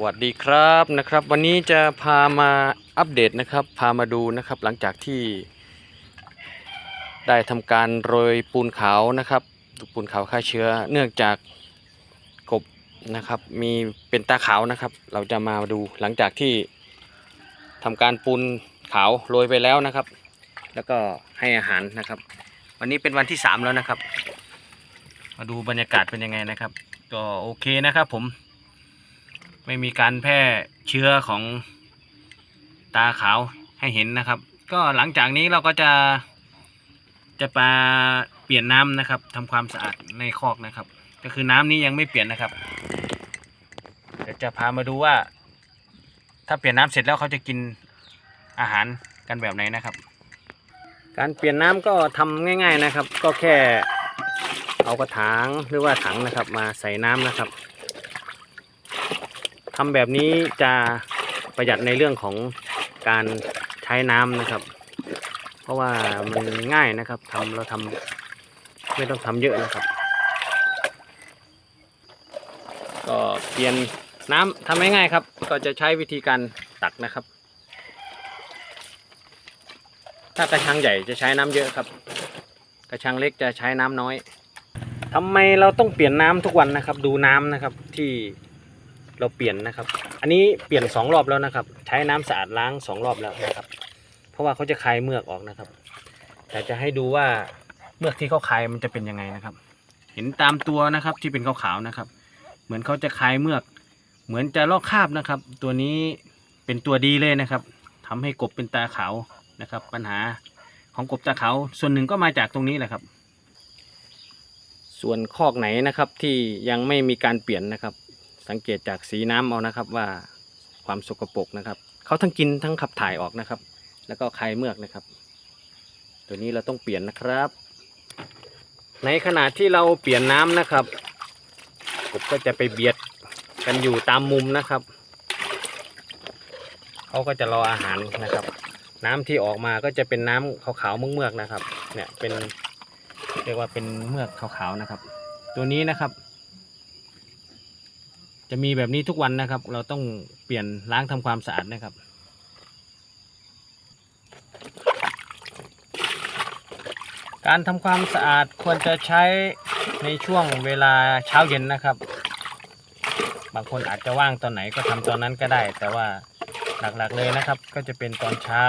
สวัสดีครับนะครับ วันนี้จะพามาอัปเดตนะครับ พามาดูนะครับ หลังจากที่ ได้ทำการโรยปูนขาวนะครับปูนขาวฆ่าเชื้อ เนื่องจากกบนะครับ มีเป็นตาขาวนะครับ เราจะมาดูหลังจากที่ทำการปูนขาวโรยไปแล้วนะครับ แล้วก็ให้อาหารนะครับ วันนี้เป็นวันที่สามแล้วนะครับ มาดูบรรยากาศเป็นยังไงนะครับ ก็โอเคนะครับ ผม ไม่มีการแพร่เชื้อของตาขาวให้เห็นนะครับ ก็หลังจากนี้เราก็จะจะมาเปลี่ยนน้ำนะครับทำความสะอาดในคอกนะครับ ก็คือน้ำนี้ยังไม่เปลี่ยนนะครับ เดี๋ยวจะพามาดูว่า ถ้าเปลี่ยนน้ำเสร็จแล้วเขาจะกินอาหารกันแบบไหนนะครับ การเปลี่ยนน้ำก็ทำง่าย ๆนะครับ ก็แค่เอากระถางหรือว่าถังนะครับ มาใส่น้ำนะครับ ทำแบบนี้จะประหยัดในเรื่องของการใช้น้ำนะครับ เพราะว่ามันง่ายนะครับทำเราทำไม่ต้องทำเยอะนะครับ ก็เปลี่ยนน้ำทำง่ายๆครับ ก็จะใช้วิธีการตักนะครับ ถ้ากระชังใหญ่จะใช้น้ำเยอะครับ กระชังเล็กจะใช้น้ำน้อยทำไมเราต้องเปลี่ยนน้ำทุกวันนะครับ ดูน้ำนะครับที่ เราเปลี่ยนนะครับ อันนี้เปลี่ยนสองรอบแล้วนะครับ ใช้น้ำสะอาดล้างสองรอบแล้วนะครับ เพราะว่าเขาจะคลายเมือกออกนะครับ แต่จะให้ดูว่าเมือกที่เขาคลายมันจะเป็นยังไงนะครับ เห็นตามตัวนะครับที่เป็นขาวๆนะครับ เหมือนเขาจะคลายเมือก เหมือนจะลอกคราบนะครับ ตัวนี้เป็นตัวดีเลยนะครับทำให้กบเป็นตาขาวนะครับ ปัญหาของกบตาขาวส่วนหนึ่งก็มาจากตรงนี้แหละครับ ส่วนคอกไหนนะครับที่ยังไม่มีการเปลี่ยนนะครับ สังเกตจากสีน้ำเอานะครับว่าความสกปรกนะครับเขาทั้งกินทั้งขับถ่ายออกนะครับ แล้วก็คายเมือกนะครับ ตัวนี้เราต้องเปลี่ยนนะครับ ในขณะที่เราเปลี่ยนน้ำนะครับกบก็จะไปเบียดกันอยู่ตามมุมนะครับเขาก็จะรออาหารนะครับ น้ำที่ออกมาก็จะเป็นน้ำขาวๆเมือกๆนะครับ เนี่ยเป็นเรียกว่าเป็นเมือกขาวๆนะครับ ตัวนี้นะครับ จะมีแบบนี้ทุกวันนะครับ เราต้องเปลี่ยนล้างทำความสะอาดนะครับ การทำความสะอาดควรจะใช้ในช่วงเวลาเช้าเย็นนะครับ บางคนอาจจะว่างตอนไหนก็ทำตอนนั้นก็ได้ แต่ว่าหลักๆเลยนะครับ ก็จะเป็นตอนเช้า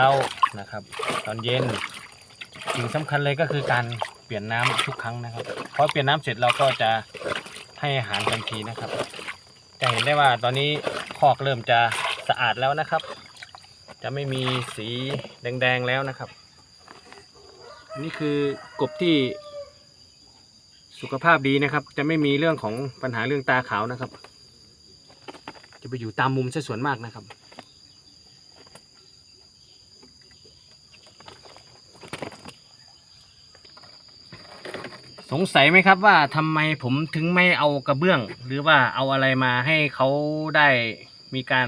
นะครับ ตอนเย็นสิ่งสำคัญเลยก็คือการเปลี่ยนน้ำทุกครั้งนะครับพอเปลี่ยนน้ำเสร็จเราก็จะให้อาหารทันทีนะครับ เห็นได้ว่าตอนนี้คอกเริ่มจะสะอาดแล้วนะครับ จะไม่มีสีแดงๆแล้วนะครับ นี่คือกบที่สุขภาพดีนะครับ จะไม่มีเรื่องของปัญหาเรื่องตาขาวนะครับ จะไปอยู่ตามมุมซะส่วนมากนะครับ สงสัยไหมครับว่าทำไมผมถึงไม่เอากระเบื้อง หรือว่าเอาอะไรมาให้เขาได้มีการ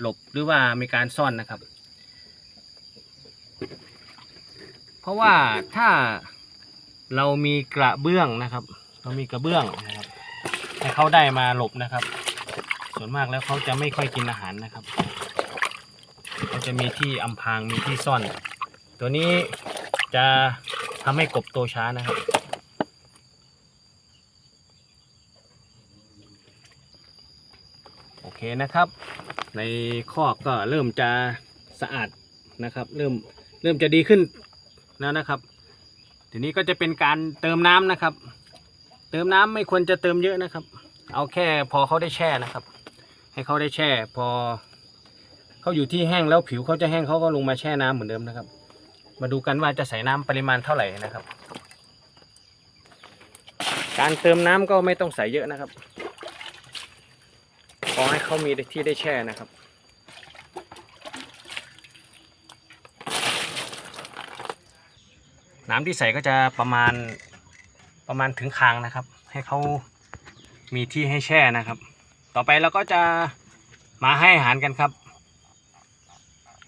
หลบหรือว่ามีการซ่อนนะครับ เพราะว่าถ้าเรามีกระเบื้องนะครับ เรามีกระเบื้องนะครับให้เขาได้มาหลบนะครับ ส่วนมากแล้วเขาจะไม่ค่อยกินอาหารนะครับเขาจะมีที่อำพรางมีที่ซ่อน ตัวนี้จะทำให้กบโตช้านะครับ โอเค นะครับ ในคอกก็เริ่มจะสะอาดนะครับ เริ่มเริ่มจะดีขึ้นแล้วนะครับ ทีนี้ก็จะเป็นการเติมน้ำนะครับ เติมน้ำไม่ควรจะเติมเยอะนะครับ เอาแค่พอเขาได้แช่นะครับ ให้เขาได้แช่ พอเขาอยู่ที่แห้งแล้วผิวเขาจะแห้งเขาก็ลงมาแช่น้ำเหมือนเดิมนะครับ มาดูกันว่าจะใส่น้ำปริมาณเท่าไหร่นะครับ การเติมน้ำก็ไม่ต้องใส่เยอะนะครับ เขามีที่ได้แช่นะครับ น้ำที่ใส่ก็จะประมาณประมาณถึงคางนะครับ ให้เขามีที่ให้แช่นะครับ ต่อไปเราก็จะมาให้อาหารกันครับ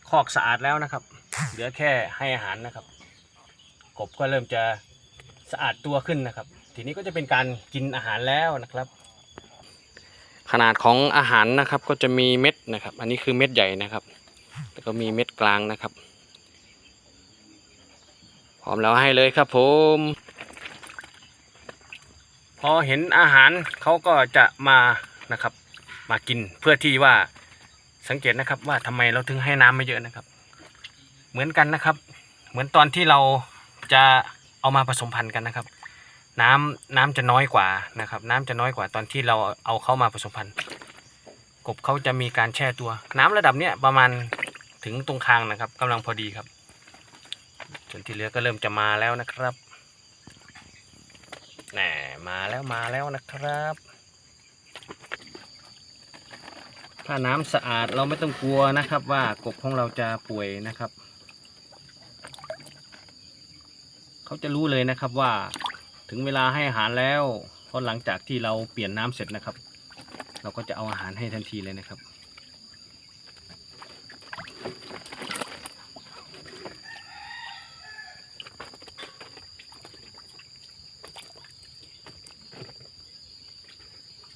คอกสะอาดแล้วนะครับ เหลือแค่ให้อาหารนะครับ กบก็เริ่มจะสะอาดตัวขึ้นนะครับ ทีนี้ก็จะเป็นการกินอาหารแล้วนะครับ ขนาดของอาหารนะครับก็จะมีเม็ดนะครับ อันนี้คือเม็ดใหญ่นะครับ แล้วก็มีเม็ดกลางนะครับ พร้อมแล้วให้เลยครับผม พอเห็นอาหารเขาก็จะมานะครับ มากินเพื่อที่ว่าสังเกตนะครับว่าทำไมเราถึงให้น้ำไม่เยอะนะครับ เหมือนกันนะครับ เหมือนตอนที่เราจะเอามาผสมพันธุ์กันนะครับ น้ำน้ำจะน้อยกว่านะครับ น้ำจะน้อยกว่าตอนที่เราเอาเข้ามาผสมพันธุ์กบเขาจะมีการแช่ตัว น้ำระดับเนี้ยประมาณถึงตรงคางนะครับกำลังพอดีครับ ส่วนที่เหลือก็เริ่มจะมาแล้วนะครับแหน่มาแล้วมาแล้วนะครับ ถ้าน้ำสะอาดเราไม่ต้องกลัวนะครับ ว่ากบของเราจะป่วยนะครับ เขาจะรู้เลยนะครับว่า ถึงเวลาให้อาหารแล้วเพราะหลังจากที่เราเปลี่ยนน้ำเสร็จนะครับ เราก็จะเอาอาหารให้ทันทีเลยนะครับ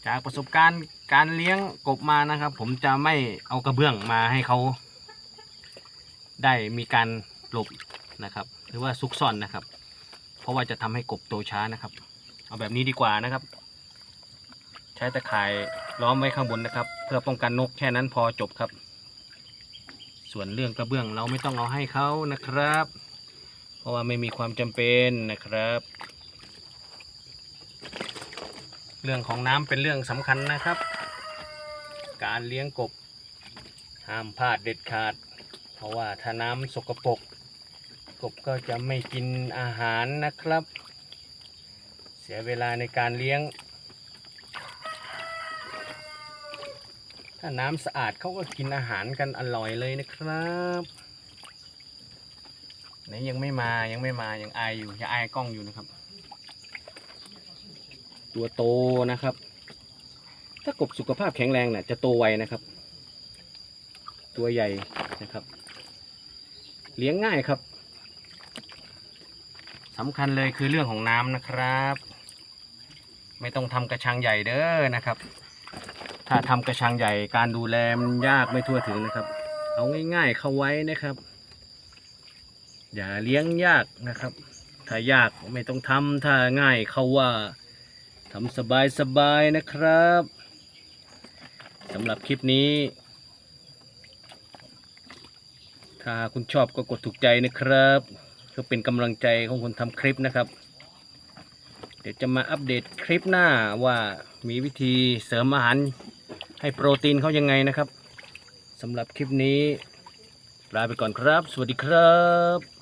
จากประสบการณ์การเลี้ยงกบมานะครับ ผมจะไม่เอากระเบื้องมาให้เขาได้มีการหลบนะครับ หรือว่าซุกซ่อนนะครับ ราะว่าจะทำให้กบโตช้านะครับ เอาแบบนี้ดีกว่านะครับ ใช้ตะข่ายล้อมไว้ข้างบนนะครับ เพื่อป้องกันนกแค่นั้นพอจบครับ ส่วนเรื่องกระเบื้องเราไม่ต้องเอาให้เขานะครับ เพราะว่าไม่มีความจำเป็นนะครับ เรื่องของน้ำเป็นเรื่องสำคัญนะครับ การเลี้ยงกบห้ามพลาดเด็ดขาด เพราะว่าถ้าน้ำสกปรก กบก็จะไม่กินอาหารนะครับ เสียเวลาในการเลี้ยง ถ้าน้ำสะอาดเขาก็กินอาหารกันอร่อยเลยนะครับไหนยังไม่มายังไม่มายังอายอยู่ยังอายกล้องอยู่นะครับ ตัวโตนะครับ ถ้ากบสุขภาพแข็งแรงน่ะจะโตไวนะครับ ตัวใหญ่นะครับ เลี้ยงง่ายครับ สำคัญเลยคือเรื่องของน้ำนะครับ ไม่ต้องทำกระชังใหญ่เด้อนะครับ ถ้าทำกระชังใหญ่การดูแลมันยากไม่ทั่วถึงนะครับ เอาง่าย ๆ เข้าไว้นะครับ อย่าเลี้ยงยากนะครับ ถ้ายากไม่ต้องทำถ้าง่ายเข้าว่าทำสบายๆนะครับสำหรับคลิปนี้ ถ้าคุณชอบก็กดถูกใจนะครับ อเป็นกำลังใจของคนทำคลิปนะครับ เดี๋ยวจะมาอัปเดตคลิปหน้าว่ามีวิธีเสริมอาหารให้โปรตีนเขายังไงนะครับสำหรับคลิปนี้ลาไปก่อนครับ สวัสดีครับ